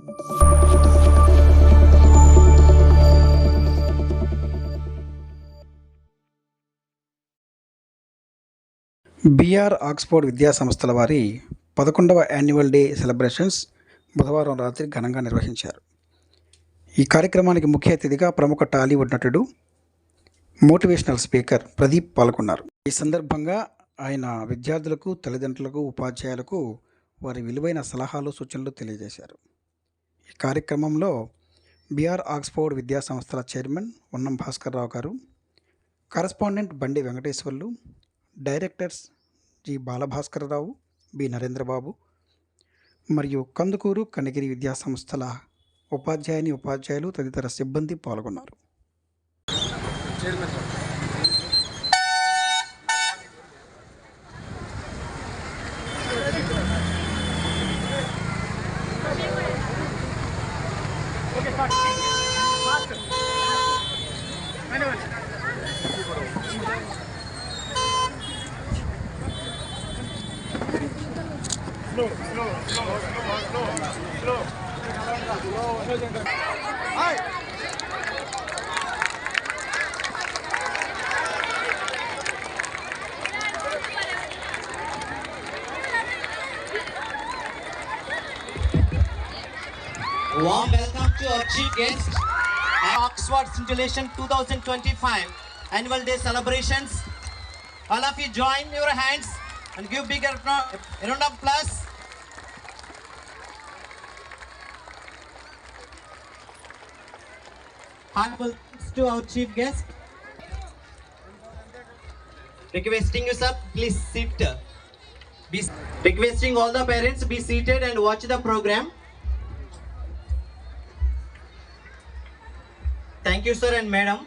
BR Oxford విద్యా సంస్థల వారి పదకొండవ యాన్యువల్ డే సెలబ్రేషన్స్ బుధవారం రాత్రి ఘనంగా నిర్వహించారు. ఈ కార్యక్రమానికి ముఖ్య అతిథిగా ప్రముఖ టాలీవుడ్ నటుడు మోటివేషనల్ స్పీకర్ ప్రదీప్ పాల్గొన్నారు. ఈ సందర్భంగా ఆయన విద్యార్థులకు తల్లిదండ్రులకు ఉపాధ్యాయులకు వారి విలువైన సలహాలు సూచనలు తెలియజేశారు. ఈ కార్యక్రమంలో బీఆర్ ఆక్స్ఫోర్డ్ విద్యా సంస్థల చైర్మన్ ఉన్నం భాస్కర్ రావు గారు correspondent Bandi Venkateswarlu directors G Balabhaskararao B Narendrababu మరియు కందుకూరు కనిగిరి విద్యా సంస్థల ఉపాధ్యాయుని ఉపాధ్యాయులు తదితర సిబ్బంది పాల్గొన్నారు. Warm welcome to our chief guest Oxford Scintillation 2025 Annual Day celebrations. All of you join your hands and give big round of applause. Heartfelt thanks to our chief guest. Requesting you sir, please sit. Be, requesting all the parents be seated and watch the program. Thank you, sir and madam.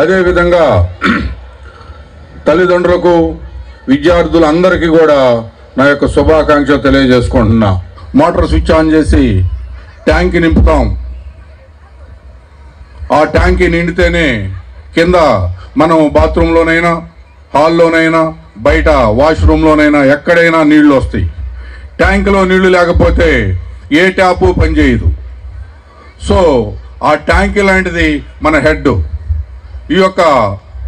అదేవిధంగా తల్లిదండ్రులకు విద్యార్థులందరికీ కూడా నా యొక్క శుభాకాంక్ష తెలియజేసుకుంటున్నా. Motor switch on చేసి tank నింపుతాం. ఆ ట్యాంక్ నిండితేనే కింద మనం బాత్రూంలోనైనా హాల్లోనైనా బయట వాష్రూమ్లోనైనా ఎక్కడైనా నీళ్ళు వస్తాయి. ట్యాంకులో నీళ్ళు లేకపోతే ఏ ట్యాపు పనిచేయదు. సో ఆ ట్యాంక్ లాంటిది మన హెడ్. ఈ యొక్క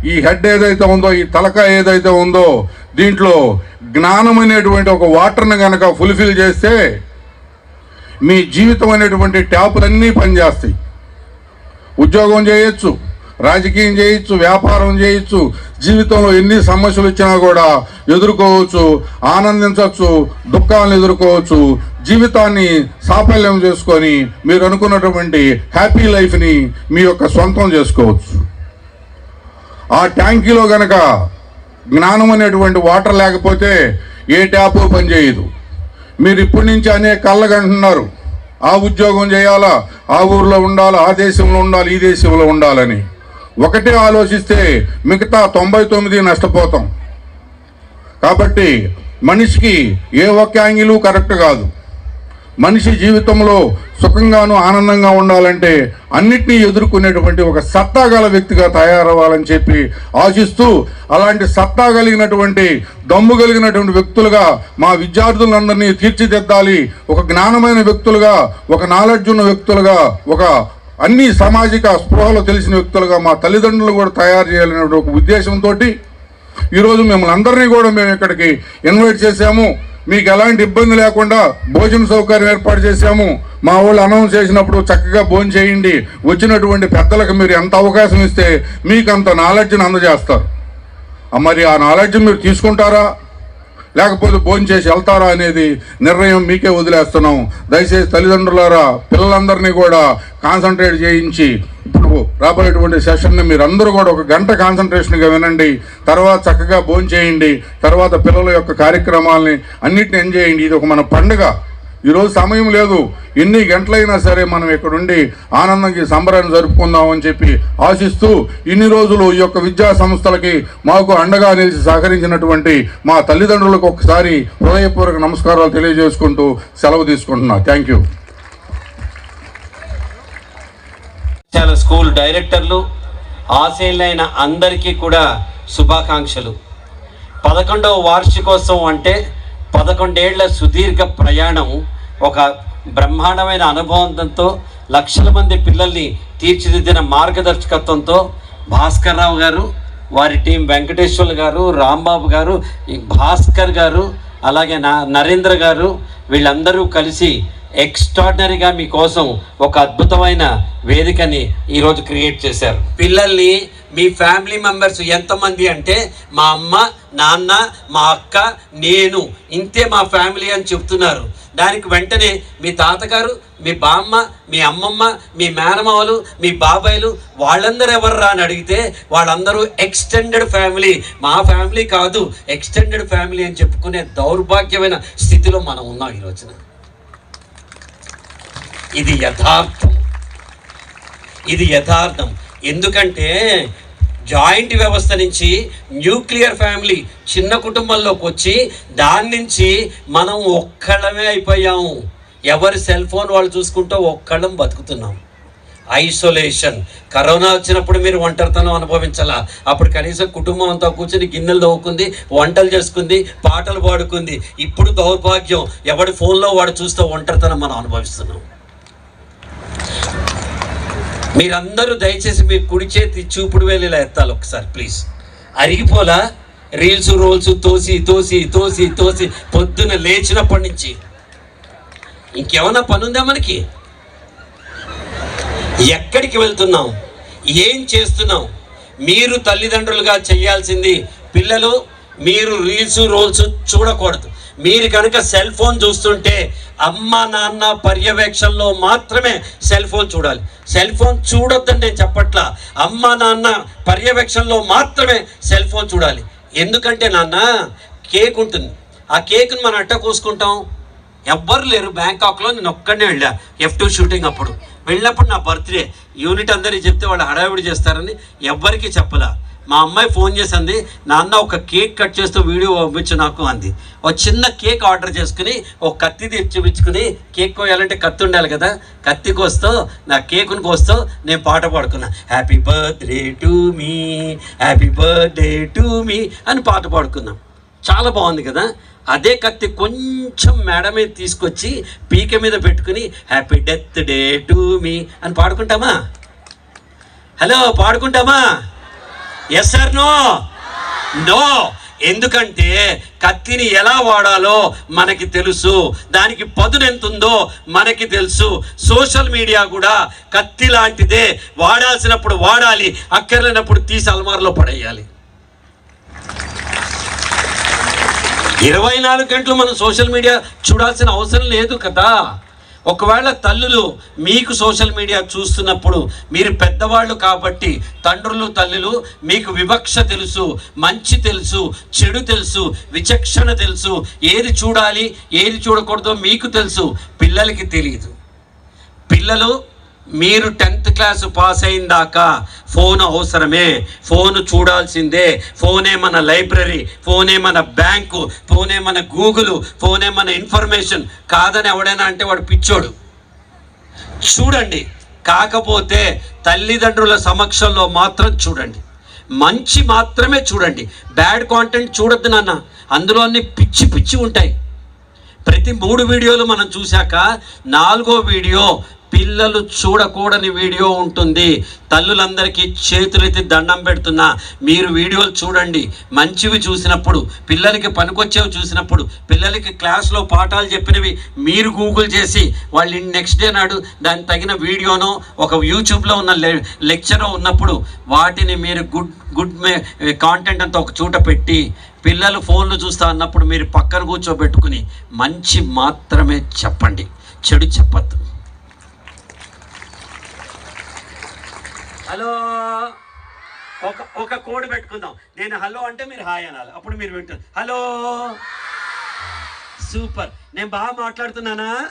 ఈ హెడ్ ఏదైతే ఉందో ఈ తలక ఏదైతే ఉందో దీంట్లో జ్ఞానం అనేటువంటి ఒక వాటర్ని కనుక ఫుల్ఫిల్ చేస్తే మీ జీవితం అనేటువంటి ట్యాపులన్నీ పనిచేస్తాయి. ఉద్యోగం చేయొచ్చు. రాజకీయం చేయొచ్చు వ్యాపారం చేయొచ్చు జీవితంలో ఎన్ని సమస్యలు వచ్చినా కూడా ఎదుర్కోవచ్చు ఆనందించవచ్చు దుఃఖాలను ఎదుర్కోవచ్చు జీవితాన్ని సాఫల్యం చేసుకొని మీరు అనుకున్నటువంటి హ్యాపీ లైఫ్ని మీ యొక్క సొంతం చేసుకోవచ్చు. ఆ ట్యాంకీలో గనక జ్ఞానం అనేటువంటి వాటర్ లేకపోతే ఏ ట్యాపు పనిచేయదు మీరు ఇప్పటి నుంచి అనేక కళ్ళగంటున్నారు ఆ ఉద్యోగం చేయాలా? ఆ ఊర్లో ఉండాలా? ఆ దేశంలో ఉండాలి? ఈ దేశంలో ఉండాలని. ఒకటే ఆలోచిస్తే మిగతా తొంభై తొమ్మిది నష్టపోతాం. కాబట్టి మనిషికి ఏ ఒక్క యాంగిలు కరెక్ట్ కాదు. మనిషి జీవితంలో సుఖంగాను ఆనందంగా ఉండాలంటే అన్నిటినీ ఎదుర్కొనేటువంటి ఒక సత్తా గల వ్యక్తిగా తయారవ్వాలని చెప్పి ఆశిస్తూ అలాంటి సత్తా కలిగినటువంటి దమ్ము కలిగినటువంటి వ్యక్తులుగా మా విద్యార్థులందరినీ తీర్చిదిద్దాలి. ఒక జ్ఞానమైన వ్యక్తులుగా ఒక నాలెడ్జ్ ఉన్న వ్యక్తులుగా ఒక అన్ని సామాజిక స్పృహలు తెలిసిన వ్యక్తులుగా మా తల్లిదండ్రులు కూడా తయారు చేయాలనే ఒక ఉద్దేశంతో ఈరోజు మిమ్మల్ని అందరినీ కూడా మేము ఇక్కడికి ఇన్వైట్ చేశాము. మీకు ఎలాంటి ఇబ్బంది లేకుండా భోజన సౌకర్యం ఏర్పాటు చేశాము. మా వాళ్ళు అనౌన్స్ చేసినప్పుడు చక్కగా భోజనం చేయండి. వచ్చినటువంటి పెద్దలకు మీరు ఎంత అవకాశం ఇస్తే మీకు అంత నాలెడ్జ్ని అందజేస్తారు. మరి ఆ నాలెడ్జ్ మీరు తీసుకుంటారా? లేకపోతే భోజనం చేసి వెళ్తారా అనేది నిర్ణయం మీకే వదిలేస్తున్నాం. దయచేసి తల్లిదండ్రులారా పిల్లలందరినీ కూడా కాన్సన్ట్రేట్ చేయించి ఇప్పుడు రాబోయేటువంటి సెషన్ని మీరు అందరూ కూడా ఒక గంట కాన్సన్ట్రేషన్గా వినండి. తర్వాత చక్కగా భోజనం చేయండి. తర్వాత పిల్లల యొక్క కార్యక్రమాలని అన్నిటిని ఎంజాయ్ చేయండి. ఇది ఒక మన పండుగ. ఈరోజు సమయం లేదు. ఎన్ని గంటలైనా సరే మనం ఇక్కడుండి ఆనందంగా సంబరాన్ని జరుపుకుందాం అని చెప్పి ఆశిస్తూ ఇన్ని రోజులు ఈ యొక్క విద్యా సంస్థలకి మాకు అండగా నిలిచి సహకరించినటువంటి మా తల్లిదండ్రులకు ఒకసారి హృదయపూర్వక నమస్కారాలు తెలియజేసుకుంటూ సెలవు తీసుకుంటున్నా. థ్యాంక్ యూ చాలా స్కూల్ డైరెక్టర్లు ఆశీలైన అందరికీ కూడా శుభాకాంక్షలు. పదకొండవ వార్షికోత్సవం అంటే పదకొండేళ్ళ సుదీర్ఘ ప్రయాణం ఒక బ్రహ్మాండమైన అనుభవంతో లక్షల మంది పిల్లల్ని తీర్చిదిద్దిన మార్గదర్శకత్వంతో భాస్కర్ రావు గారు వారి టీం వెంకటేశ్వర్లు గారు రాంబాబు గారు భాస్కర్ గారు అలాగే నా నరేంద్ర గారు వీళ్ళందరూ కలిసి ఎక్స్ట్రాడినరీగా మీకోసం ఒక అద్భుతమైన వేదికని ఈరోజు క్రియేట్ చేశారు. పిల్లల్ని మీ ఫ్యామిలీ మెంబర్స్ ఎంతమంది అంటే మా అమ్మ నాన్న మా అక్క నేను ఇంతే మా ఫ్యామిలీ అని చెప్తున్నారు. దానికి వెంటనే మీ తాతగారు మీ బామ్మ మీ అమ్మమ్మ మీ మేనమావలు మీ బాబాయిలు వాళ్ళందరూ ఎవర్రా అని అడిగితే వాళ్ళందరూ ఎక్స్టెండెడ్ ఫ్యామిలీ మా ఫ్యామిలీ కాదు ఎక్స్టెండెడ్ ఫ్యామిలీ అని చెప్పుకునే దౌర్భాగ్యమైన స్థితిలో మనం ఉన్నాం ఈ రోజున. ఇది యథార్థం. ఇది యథార్థం. ఎందుకంటే జాయింట్ వ్యవస్థ నుంచి న్యూక్లియర్ ఫ్యామిలీ చిన్న కుటుంబంలోకి వచ్చి దాని నుంచి మనం ఒక్కళ్ళమే అయిపోయాము. ఎవరి సెల్ ఫోన్ వాళ్ళు చూసుకుంటూ ఒక్కళ్ళం బతుకుతున్నాం. ఐసోలేషన్. కరోనా వచ్చినప్పుడు మీరు ఒంటరితనం అనుభవించాలా. అప్పుడు కనీసం కుటుంబం అంతా కూర్చొని గిన్నెలు తవ్వుకుంది వంటలు చేసుకుంది పాటలు పాడుకుంది. ఇప్పుడు దౌర్భాగ్యం. ఎవడి ఫోన్లో వాడు చూస్తూ ఒంటరితనం మనం అనుభవిస్తున్నాం. మీరందరూ దయచేసి మీరు కుడి చేతి చూపుడు వేలు ఇలా ఎత్తాలి ఒకసారి ప్లీజ్ అరిగిపోలా? రీల్స్ రోల్స్ తోసి తోసి తోసి తోసి పొద్దున లేచినప్పటి నుంచి. ఇంకేమన్నా పనుందా మనకి? ఎక్కడికి వెళ్తున్నాం? ఏం చేస్తున్నాం? మీరు తల్లిదండ్రులుగా చేయాల్సింది పిల్లలు మీరు రీల్స్ రోల్స్ చూడకూడదు. మీరు కనుక సెల్ ఫోన్ చూస్తుంటే అమ్మ నాన్న పర్యవేక్షణలో మాత్రమే సెల్ ఫోన్ చూడాలి. సెల్ ఫోన్ చూడొద్దని నేను చెప్పట్లా. అమ్మ నాన్న పర్యవేక్షణలో మాత్రమే సెల్ ఫోన్ చూడాలి. ఎందుకంటే నాన్న కేక్ ఉంటుంది. ఆ కేక్ను మనం అట్ట కోసుకుంటాం. ఎవ్వరు లేరు. బ్యాంకాక్లో నేను ఒక్కడనే వెళ్ళా. ఎఫ్ టూ షూటింగ్ అప్పుడు. వెళ్ళినప్పుడు నా బర్త్డే. యూనిట్ అందరికీ చెప్తే వాళ్ళు హడావిడి చేస్తారని ఎవ్వరికీ చెప్పలా. మా అమ్మాయి ఫోన్ చేసింది నాన్న ఒక కేక్ కట్ చేస్తూ వీడియో పంపించు నాకు అంది. ఒక చిన్న కేక్ ఆర్డర్ చేసుకుని ఒక కత్తి తెచ్చిపించుకుని కేక్ కోయాలంటే కత్తి ఉండాలి కదా కత్తి కోస్తూ నా కేకుని కోస్తూ నేను పాట పాడుకున్నా. Happy birthday to me happy birthday to me అని పాట పాడుకున్నాం. చాలా బాగుంది కదా? అదే కత్తి కొంచెం మేడ మీద తీసుకొచ్చి పీక మీద పెట్టుకుని happy death day to me అని పాడుకుంటామా? హలో పాడుకుంటామా? ఎస్ నో నో ఎందుకంటే కత్తిని ఎలా వాడాలో మనకి తెలుసు. దానికి పదును ఎంత ఉందో మనకి తెలుసు. సోషల్ మీడియా కూడా కత్తి లాంటిదే. వాడాల్సినప్పుడు వాడాలి. అక్కర్లేనప్పుడు తీసి అల్మార్లో పడేయాలి. ఇరవై నాలుగు గంటలు మనం సోషల్ మీడియా చూడాల్సిన అవసరం లేదు కదా. ఒకవేళ తల్లులు మీకు సోషల్ మీడియా చూస్తున్నప్పుడు మీరు పెద్దవాళ్ళు కాబట్టి తండ్రులు తల్లులు మీకు వివక్ష తెలుసు మంచి తెలుసు చెడు తెలుసు విచక్షణ తెలుసు ఏది చూడాలి ఏది చూడకూడదో మీకు తెలుసు పిల్లలకి తెలియదు పిల్లలు మీరు టెన్త్ క్లాస్ పాస్ అయిన దాకా ఫోన్ అవసరమే. ఫోన్ చూడాల్సిందే. ఫోనే మన లైబ్రరీ ఫోనే మన బ్యాంకు ఫోనే మన గూగుల్ ఫోనే మన ఇన్ఫర్మేషన్. కాదని ఎవడైనా అంటే వాడు పిచ్చోడు. చూడండి. కాకపోతే తల్లిదండ్రుల సమక్షంలో మాత్రం చూడండి. మంచి మాత్రమే చూడండి. బ్యాడ్ కాంటెంట్ చూడొద్దు నాన్న. అందులో అన్ని పిచ్చి పిచ్చి ఉంటాయి. ప్రతి మూడు వీడియోలు మనం చూశాక నాలుగో వీడియో పిల్లలు చూడకూడని వీడియో ఉంటుంది. తల్లులందరికీ చేతులెత్తి దండం పెడుతున్నా. మీరు వీడియోలు చూడండి. మంచివి చూసినప్పుడు పిల్లలకి పనికొచ్చేవి చూసినప్పుడు పిల్లలకి క్లాస్లో పాఠాలు చెప్పినవి మీరు గూగుల్ చేసి వాళ్ళు నెక్స్ట్ డే నాడు దానికి తగిన వీడియోనో ఒక యూట్యూబ్లో ఉన్న లెక్చర్ ఉన్నప్పుడు వాటిని మీరు గుడ్ గుడ్ మే కాంటెంట్ అంతా ఒక చోట పెట్టి పిల్లలు ఫోన్లు చూస్తా అన్నప్పుడు మీరు పక్కన కూర్చోబెట్టుకుని మంచి మాత్రమే చెప్పండి. చెడు చెప్పద్దు. హలో. ఒక ఒక కోడ్ పెట్టుకుందాం. నేను హలో అంటే మీరు హాయ్ అనాలి. అప్పుడు మీరు వింటారు. హలో. సూపర్. నేను బాగా మాట్లాడుతున్నానా?